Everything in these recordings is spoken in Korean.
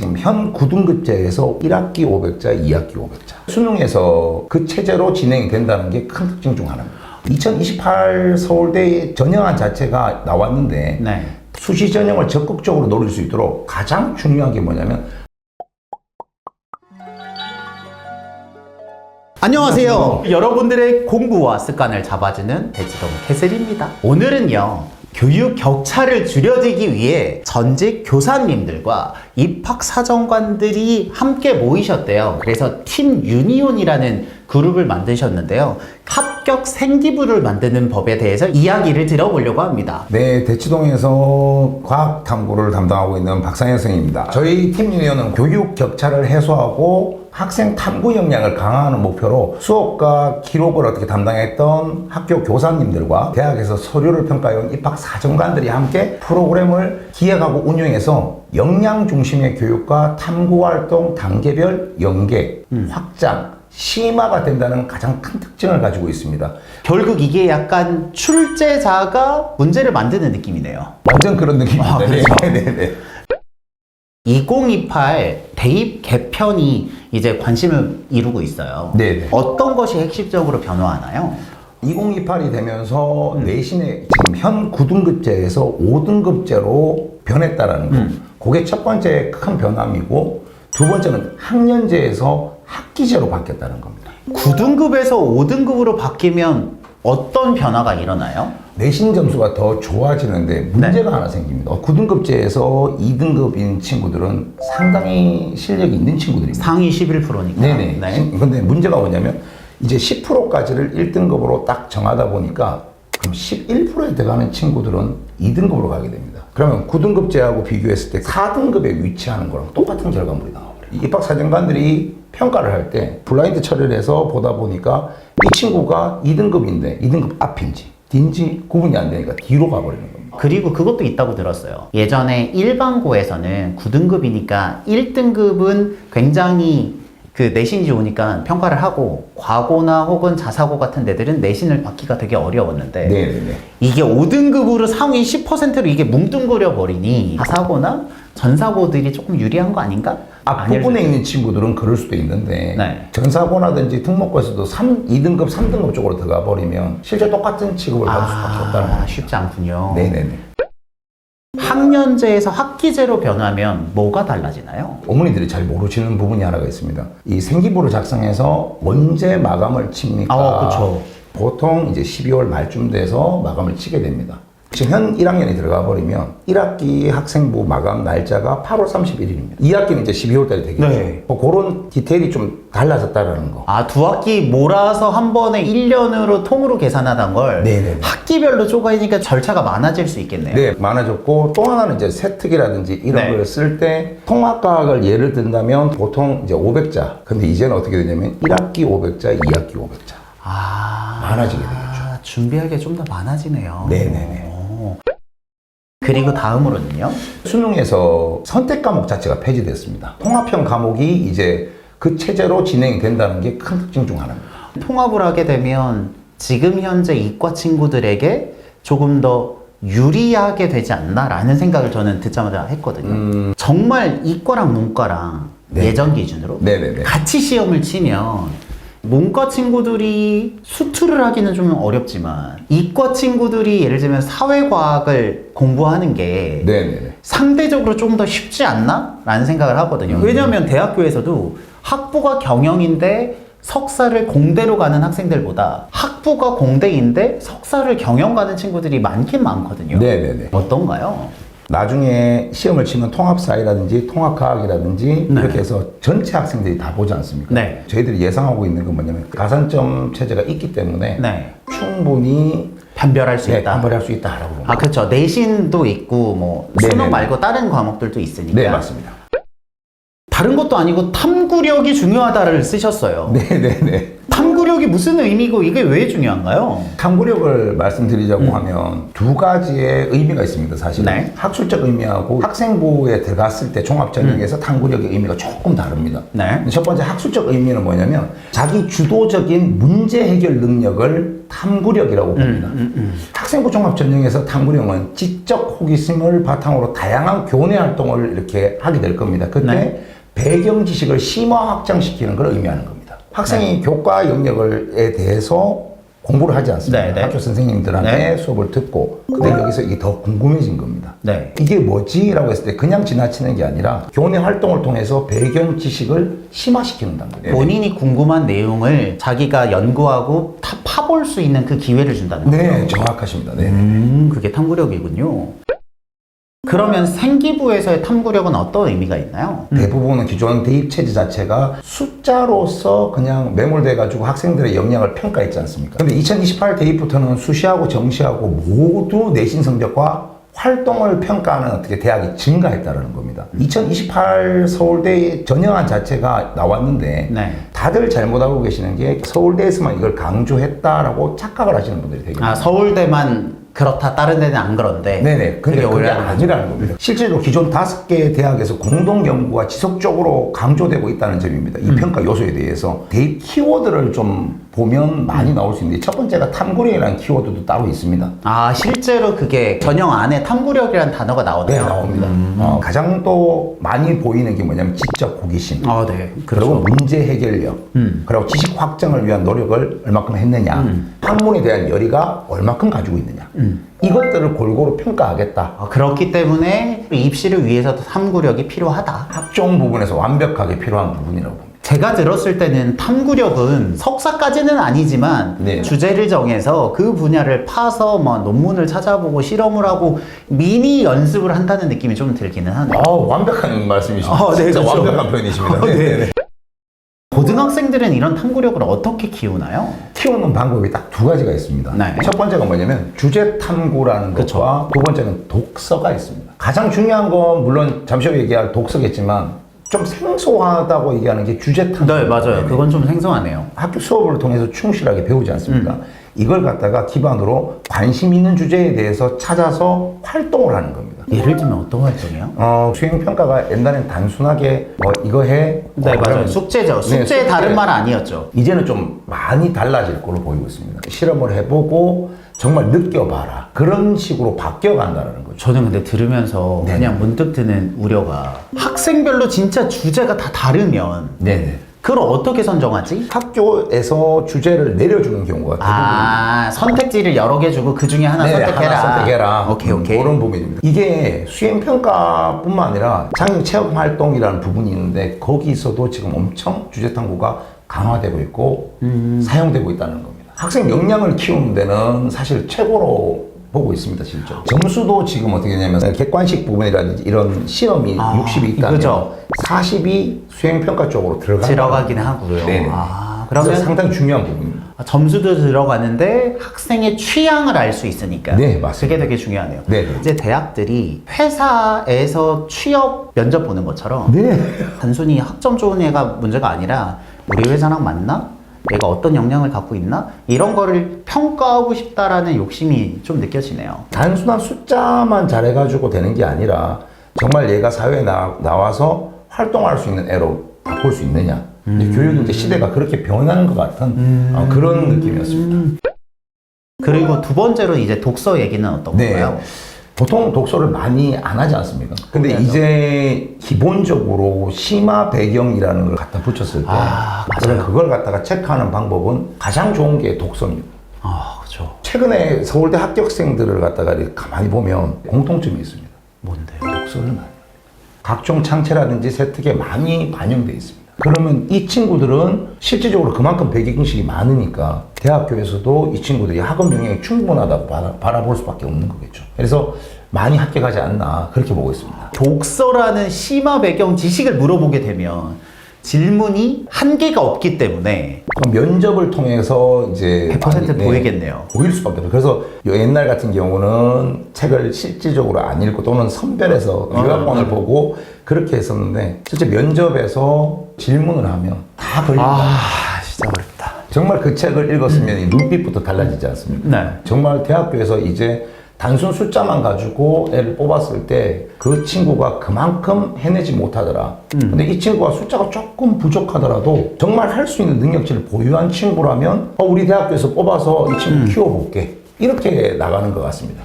지금 현 9등급제에서 1학기 500자, 2학기 500자. 수능에서 그 체제로 진행이 된다는 게 큰 특징 중 하나입니다. 2028 서울대 전형안 자체가 나왔는데 네. 수시 전형을 적극적으로 노릴 수 있도록 가장 중요한 게 뭐냐면 안녕하세요. 여러분들의 공부와 습관을 잡아주는 대치동 캐슬입니다. 오늘은요. 교육 격차를 줄여들기 위해 전직 교사님들과 입학 사정관들이 함께 모이셨대요. 그래서 팀 유니온이라는 그룹을 만드셨는데요. 합격 생기부를 만드는 법에 대해서 이야기를 들어보려고 합니다. 네, 대치동에서 과학 탐구를 담당하고 있는 박상현 선생입니다. 저희 팀 유니온은 교육 격차를 해소하고 학생 탐구 역량을 강화하는 목표로 수업과 기록을 어떻게 담당했던 학교 교사님들과 대학에서 서류를 평가해온 입학 사정관들이 함께 프로그램을 기획하고 운영해서 역량 중심의 교육과 탐구 활동 단계별 연계, 확장, 심화가 된다는 가장 큰 특징을 가지고 있습니다. 결국 이게 약간 출제자가 문제를 만드는 느낌이네요. 완전 그런 느낌입니다. 아, 그렇죠. 네, 네, 네. 2028 대입 개편이 이제 관심을 이루고 있어요. 네네. 어떤 것이 핵심적으로 변화하나요? 2028이 되면서 내신의 지금 현 9등급제에서 5등급제로 변했다라는 거. 그게 첫 번째 큰 변함이고 두 번째는 학년제에서 학기제로 바뀌었다는 겁니다. 9등급에서 5등급으로 바뀌면 어떤 변화가 일어나요? 내신 점수가 더 좋아지는데 문제가 하나 생깁니다. 9등급제에서 2등급인 친구들은 상당히 실력이 있는 친구들입니다. 상위 11%니까. 네네. 근데 문제가 뭐냐면 이제 10%까지를 1등급으로 딱 정하다 보니까 그럼 11%에 들어가는 친구들은 2등급으로 가게 됩니다. 그러면 9등급제하고 비교했을 때 4등급에 위치하는 거랑 똑같은 결과물이 나와버려요. 이 입학 사정관들이 평가를 할 때 블라인드 처리를 해서 보다 보니까 이 친구가 2등급인데 2등급 앞인지 뒤인지 구분이 안 되니까 뒤로 가버리는 겁니다. 그리고 그것도 있다고 들었어요. 예전에 일반고에서는 9등급이니까 1등급은 굉장히 그 내신이 좋으니까 평가를 하고 과고나 혹은 자사고 같은 데들은 내신을 받기가 되게 어려웠는데 네네네. 이게 5등급으로 상위 10%로 이게 뭉뚱그려 버리니 자사고나 전사고들이 조금 유리한 거 아닌가? 앞부분에 있는 친구들은 그럴 수도 있는데 네. 전사고라든지 특목고에서도 3, 2등급, 3등급 쪽으로 들어가 버리면 실제 똑같은 취급을 받을 수밖에 없다는 아, 거죠. 쉽지 않군요. 네네네. 학년제에서 학기제로 변하면 뭐가 달라지나요? 어머니들이 잘 모르시는 부분이 하나가 있습니다. 이 생기부를 작성해서 언제 마감을 칩니까? 아, 그쵸. 보통 이제 12월 말쯤 돼서 마감을 치게 됩니다. 지금 현 1학년이 들어가 버리면 1학기 학생부 마감 날짜가 8월 31일입니다. 2학기는 이제 12월 달이 되겠죠. 네. 뭐 그런 디테일이 좀 달라졌다라는 거. 아, 두 학기 몰아서 한 번에 1년으로 통으로 계산하던 걸 네네네. 학기별로 쪼가니까 절차가 많아질 수 있겠네요. 네, 많아졌고 또 하나는 이제 세특이라든지 이런 네. 걸 쓸 때 통합과학을 예를 든다면 보통 이제 500자. 근데 이제는 어떻게 되냐면 1학기 500자, 2학기 500자. 아, 많아지게 되겠죠. 게좀더 많아지네요. 네네네. 오. 그리고 다음으로는요? 수능에서 선택 과목 자체가 폐지됐습니다. 통합형 과목이 이제 그 체제로 진행이 된다는 게 큰 특징 중 하나입니다. 통합을 하게 되면 지금 현재 이과 친구들에게 조금 더 유리하게 되지 않나라는 생각을 저는 듣자마자 했거든요. 정말 이과랑 문과랑 네. 예전 기준으로 네네네. 같이 시험을 치면 문과 친구들이 수투를 하기는 좀 어렵지만 이과 친구들이 예를 들면 사회과학을 공부하는 게 네네네. 상대적으로 좀 더 쉽지 않나? 라는 생각을 하거든요. 음. 왜냐하면 대학교에서도 학부가 경영인데 석사를 공대로 가는 학생들보다 학부가 공대인데 석사를 경영 가는 친구들이 많긴 많거든요. 네네네. 어떤가요? 나중에 시험을 치면 통합사회라든지 통합과학이라든지 네. 이렇게 해서 전체 학생들이 다 보지 않습니까? 네. 저희들이 예상하고 있는 건 뭐냐면 가산점 체제가 있기 때문에 네. 충분히 변별할 수 네, 있다. 판별할 수 있다라고 봅니다. 아, 그렇죠. 내신도 있고 뭐 네네네. 수능 말고 다른 과목들도 있으니까. 네, 맞습니다. 다른 것도 아니고 탐구력이 중요하다를 쓰셨어요. 네네네. 탐구력이 무슨 의미고 이게 왜 중요한가요? 탐구력을 말씀드리자고 하면 두 가지의 의미가 있습니다, 사실. 음. 네. 학술적 의미하고 학생부에 들어갔을 때 종합전형에서 탐구력의 의미가 조금 다릅니다. 음. 네. 첫 번째 학술적 의미는 뭐냐면 자기 주도적인 문제 해결 능력을 탐구력이라고 봅니다. 음, 학생부 종합 전형에서 탐구령은 지적 호기심을 바탕으로 다양한 교내 활동을 이렇게 하게 될 겁니다. 그때 네. 배경 지식을 심화 확장시키는 걸 의미하는 겁니다. 학생이 교과 영역에 대해서 공부를 하지 않습니다. 네, 네. 학교 선생님들한테 네. 수업을 듣고 근데 여기서 이게 더 궁금해진 겁니다. 네. 이게 뭐지? 라고 했을 때 그냥 지나치는 게 아니라 교내 활동을 통해서 배경 지식을 심화시키는다는 거예요. 본인이 궁금한 내용을 자기가 연구하고 다 파볼 수 있는 그 기회를 준다는 거죠. 네, 정확하십니다. 네. 음, 그게 탐구력이군요. 그러면 생기부에서의 탐구력은 어떤 의미가 있나요? 대부분은 기존 대입 체제 자체가 숫자로서 그냥 매몰돼 가지고 학생들의 역량을 평가했지 않습니까? 근데 2028 대입부터는 수시하고 정시하고 모두 내신 성적과 활동을 평가하는 어떻게 대학이 증가했다는 겁니다. 2028 서울대 전형안 자체가 나왔는데 네. 다들 잘못 알고 계시는 게 서울대에서만 이걸 강조했다라고 착각을 하시는 분들이 되게 아, 많아요. 서울대만 그렇다, 다른 데는 안 그런데. 네네. 근데 그게 아니라는 겁니다. 실제로 기존 다섯 개 대학에서 공동 연구가 지속적으로 강조되고 있다는 점입니다. 이 평가 요소에 대해서 대입 키워드를 좀 보면 많이 나올 수 있는데 첫 번째가 탐구력이라는 키워드도 따로 있습니다. 아, 실제로 그게 전형 안에 탐구력이라는 단어가 네, 나오나요? 나옵니다. 어, 가장 또 많이 보이는 게 뭐냐면 지적 호기심. 아, 네. 그리고 그렇죠. 문제 해결력, 음. 그리고 지식 확장을 위한 노력을 얼마큼 했느냐, 학문에 대한 열의가 얼마큼 가지고 있느냐, 음. 이것들을 골고루 평가하겠다. 아, 그렇기 때문에 입시를 위해서도 탐구력이 필요하다. 학종 부분에서 완벽하게 필요한 부분이라고 봅니다. 제가 들었을 때는 탐구력은 석사까지는 아니지만 네. 주제를 정해서 그 분야를 파서 뭐 논문을 찾아보고 실험을 하고 미니 연습을 한다는 느낌이 좀 들기는 하네요. 아, 완벽한 말씀이십니다. 아, 네, 진짜 그렇죠. 완벽한 표현이십니다. 아, 네, 네. 네. 고등학생들은 이런 탐구력을 어떻게 키우나요? 키우는 방법이 딱 두 가지가 있습니다. 네. 첫 번째가 뭐냐면 주제 탐구라는 그쵸. 것과 두 번째는 독서가 있습니다. 가장 중요한 건 물론 잠시 후에 얘기할 독서겠지만 좀 생소하다고 얘기하는 게 주제 탐구. 네, 맞아요. 그건 좀 생소하네요. 학교 수업을 통해서 충실하게 배우지 않습니까? 음. 이걸 갖다가 기반으로 관심 있는 주제에 대해서 찾아서 활동을 하는 겁니다. 예를 들면 어떤 활동이요? 어, 수행 평가가 옛날엔 단순하게 뭐 이거 해. 네, 어, 맞아요. 그러면 숙제죠. 네, 숙제의 숙제. 다른 말 아니었죠. 이제는 좀 많이 달라질 걸로 보이고 있습니다. 실험을 해보고 정말 느껴봐라. 그런 식으로 바뀌어 간다는 거죠. 저는 근데 들으면서 네. 그냥 문득 드는 우려가 학생별로 진짜 주제가 다 다르면 네네. 그걸 어떻게 선정하지? 학교에서 주제를 내려주는 경우가 대부분 아 선택지를 여러 개 주고 그 중에 하나 네네, 선택해라. 하나 선택해라. 오케이 음, 오케이. 그런 부분입니다. 이게 수행평가뿐만 아니라 장애 체험 활동이라는 부분이 있는데 거기서도 지금 엄청 주제 탐구가 강화되고 있고 음. 사용되고 있다는 겁니다. 학생 역량을 키우는 데는 사실 최고로 보고 있습니다, 실제로. 점수도 지금 어떻게 되냐면 객관식 부분이라든지 이런 시험이 아, 60이 있다면 그죠. 40이 수행평가 쪽으로 들어가 들어가긴 하고요. 네네. 아, 그러면 상당히 중요한 부분입니다. 점수도 들어가는데 학생의 취향을 알 수 있으니까. 네, 맞습니다. 그게 되게 중요하네요. 네, 네. 이제 대학들이 회사에서 취업 면접 보는 것처럼 네. 단순히 학점 좋은 애가 문제가 아니라 우리 회사랑 맞나? 얘가 어떤 역량을 갖고 있나? 이런 거를 평가하고 싶다라는 욕심이 좀 느껴지네요. 단순한 숫자만 잘해가지고 되는 게 아니라 정말 얘가 사회에 나, 나와서 활동할 수 있는 애로 바꿀 수 있느냐. 이제 교육 이제 시대가 그렇게 변하는 것 같은 어, 그런 느낌이었습니다. 그리고 두 번째로 이제 독서 얘기는 어떤 네. 건가요? 보통 독서를 많이 안 하지 않습니까? 근데 그래서. 이제 기본적으로 심화 배경이라는 걸 갖다 붙였을 때 아, 그럼 그걸 갖다가 체크하는 방법은 가장 좋은 게 독서입니다. 아, 그렇죠. 최근에 서울대 합격생들을 갖다가 가만히 보면 공통점이 있습니다. 뭔데요? 독서를 많이. 각종 창체라든지 세특에 많이 반영되어 있습니다. 그러면 이 친구들은 실질적으로 그만큼 배경식이 많으니까 대학교에서도 이 친구들이 학업 영역이 충분하다고 바라, 바라 볼 수밖에 없는 거겠죠. 그래서 많이 합격하지 않나 그렇게 보고 있습니다. 독서라는 심화 배경 지식을 물어보게 되면 질문이 한계가 없기 때문에 그럼 면접을 통해서 이제 100% 많이, 네, 보이겠네요. 보일 수밖에 없어요. 그래서 요 옛날 같은 경우는 책을 실질적으로 안 읽고 또는 선별해서 아, 요약본을 보고 그렇게 했었는데 실제 면접에서 질문을 하면 다 걸린다. 아, 진짜 어렵다. 정말 그 책을 읽었으면 이 눈빛부터 달라지지 않습니까? 네. 정말 대학교에서 이제 단순 숫자만 가지고 애를 뽑았을 때 그 친구가 그만큼 해내지 못하더라. 근데 이 친구가 숫자가 조금 부족하더라도 정말 할 수 있는 능력치를 보유한 친구라면 어, 우리 대학교에서 뽑아서 이 친구 키워볼게. 이렇게 나가는 것 같습니다.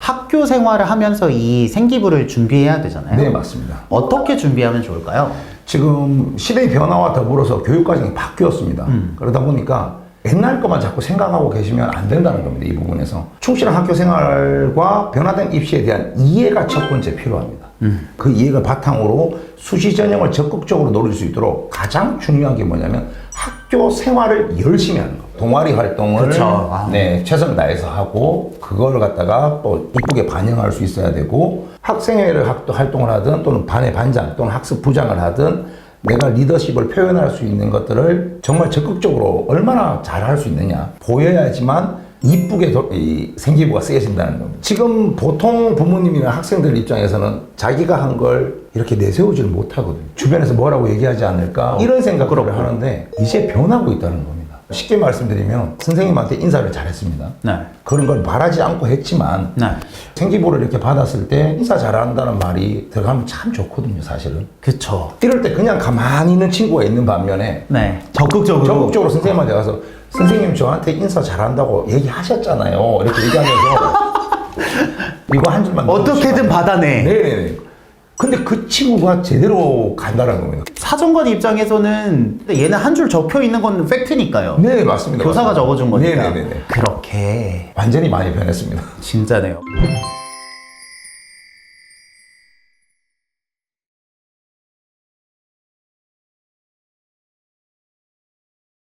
학교 생활을 하면서 이 생기부를 준비해야 되잖아요. 네, 맞습니다. 어떻게 준비하면 좋을까요? 지금 시대의 변화와 더불어서 교육 과정이 바뀌었습니다. 그러다 보니까 옛날 것만 자꾸 생각하고 계시면 안 된다는 겁니다. 이 부분에서. 충실한 학교 생활과 변화된 입시에 대한 이해가 첫 번째 필요합니다. 그 이해가 바탕으로 수시 전형을 적극적으로 노릴 수 있도록 가장 중요한 게 뭐냐면 학교 생활을 열심히 하는 거. 동아리 활동을 그쵸. 아. 네, 최선을 다해서 하고 그거를 갖다가 또 이쁘게 반영할 수 있어야 되고 학생회를 학- 활동을 하든 또는 반의 반장 또는 학습 부장을 하든 내가 리더십을 표현할 수 있는 것들을 정말 적극적으로 얼마나 잘 할 수 있느냐 보여야지만 이쁘게 이 생기부가 쓰여진다는 겁니다. 지금 보통 부모님이나 학생들 입장에서는 자기가 한 걸 이렇게 내세우지를 못하거든요. 주변에서 뭐라고 얘기하지 않을까 이런 생각을 하는데 이제 변하고 있다는 겁니다. 쉽게 말씀드리면 선생님한테 인사를 잘했습니다. 네. 그런 걸 말하지 않고 했지만 네. 생기부를 이렇게 받았을 때 인사 잘한다는 말이 들어가면 참 좋거든요, 사실은. 그쵸. 이럴 때 그냥 가만히 있는 친구가 있는 반면에 네. 적극적으로. 적극적으로 선생님한테 가서 선생님 저한테 인사 잘한다고 얘기하셨잖아요. 이렇게 얘기하면서 이거 한 줄만 어떻게든 받아내. 네네네. 근데 그 친구가 제대로 간다는 겁니다. 사정관 입장에서는 얘는 한 줄 적혀 있는 건 팩트니까요. 네, 맞습니다. 교사가 맞습니다. 적어준 거니까. 네 네 네. 그렇게 완전히 많이 변했습니다. 진짜네요.